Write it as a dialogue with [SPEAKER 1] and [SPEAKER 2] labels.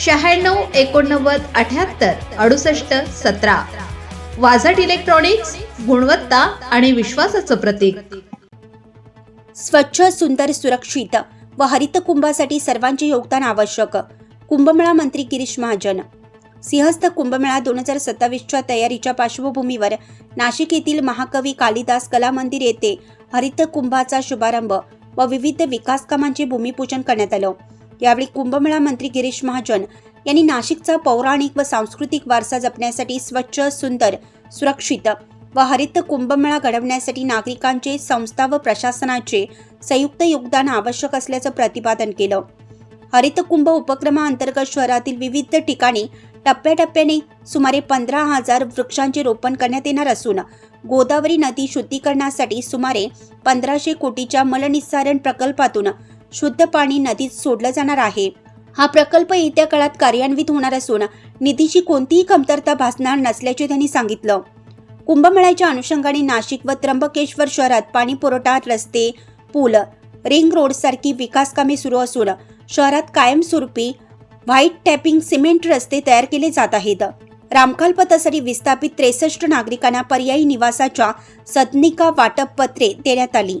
[SPEAKER 1] शहाण्णव एकोणनव्वद अठ्याहत्तर अडुसष्ट सतरा. वाझट इलेक्ट्रॉनिक्स गुणवत्ता आणि विश्वासाचं प्रतीक.
[SPEAKER 2] स्वच्छ सुंदर सुरक्षित व हरित कुंभासाठी सर्वांचे योगदान आवश्यक. कुंभमेळा मंत्री गिरीश महाजन. सिंहस्थ कुंभमेळा दोन हजार सत्तावीसच्या तयारीच्या पार्श्वभूमीवर नाशिक येथील महाकवी कालिदास कला मंदिर येथे हरित कुंभाचा शुभारंभ व विविध विकास कामांचे भूमिपूजन करण्यात आलं. यावेळी कुंभमेळा मंत्री गिरीश महाजन यांनी नाशिकचा पौराणिक व सांस्कृतिक वारसा जपण्यासाठी स्वच्छ सुंदर सुरक्षित व हरित कुंभमेळा घडवण्यासाठी नागरिकांचे संस्था व प्रशासनाचे संयुक्त योगदान आवश्यक असल्याचं प्रतिपादन केलं. हरित कुंभ उपक्रमाअंतर्गत शहरातील विविध ठिकाणी टप्प्याटप्प्याने सुमारे पंधरा हजार वृक्षांचे रोपण करण्यात येणार असून गोदावरी नदी शुद्धीकरणासाठी सुमारे पंधराशे कोटीच्या मलनिस्सारण प्रकल्पातून शुद्ध पाणी नदीत सोडलं जाणार आहे. हा प्रकल्प येत्या काळात कार्यान्वित होणार असून निधीची कोणतीही कमतरता भासणार नसल्याचे त्यांनी सांगितलं. कुंभमेळ्याच्या अनुषंगाने नाशिक व त्र्यंबकेश्वर शहरात पाणी पुरवठा रस्ते पूल रिंग रोड सारखी विकास कामे सुरू असून शहरात कायमस्वरूपी व्हाईट टॅपिंग सिमेंट रस्ते तयार केले जात आहेत. रामकालपथासाठी विस्थापित त्रेसष्ट नागरिकांना पर्यायी निवासाच्या सदनिका वाटप पत्रे देण्यात आली.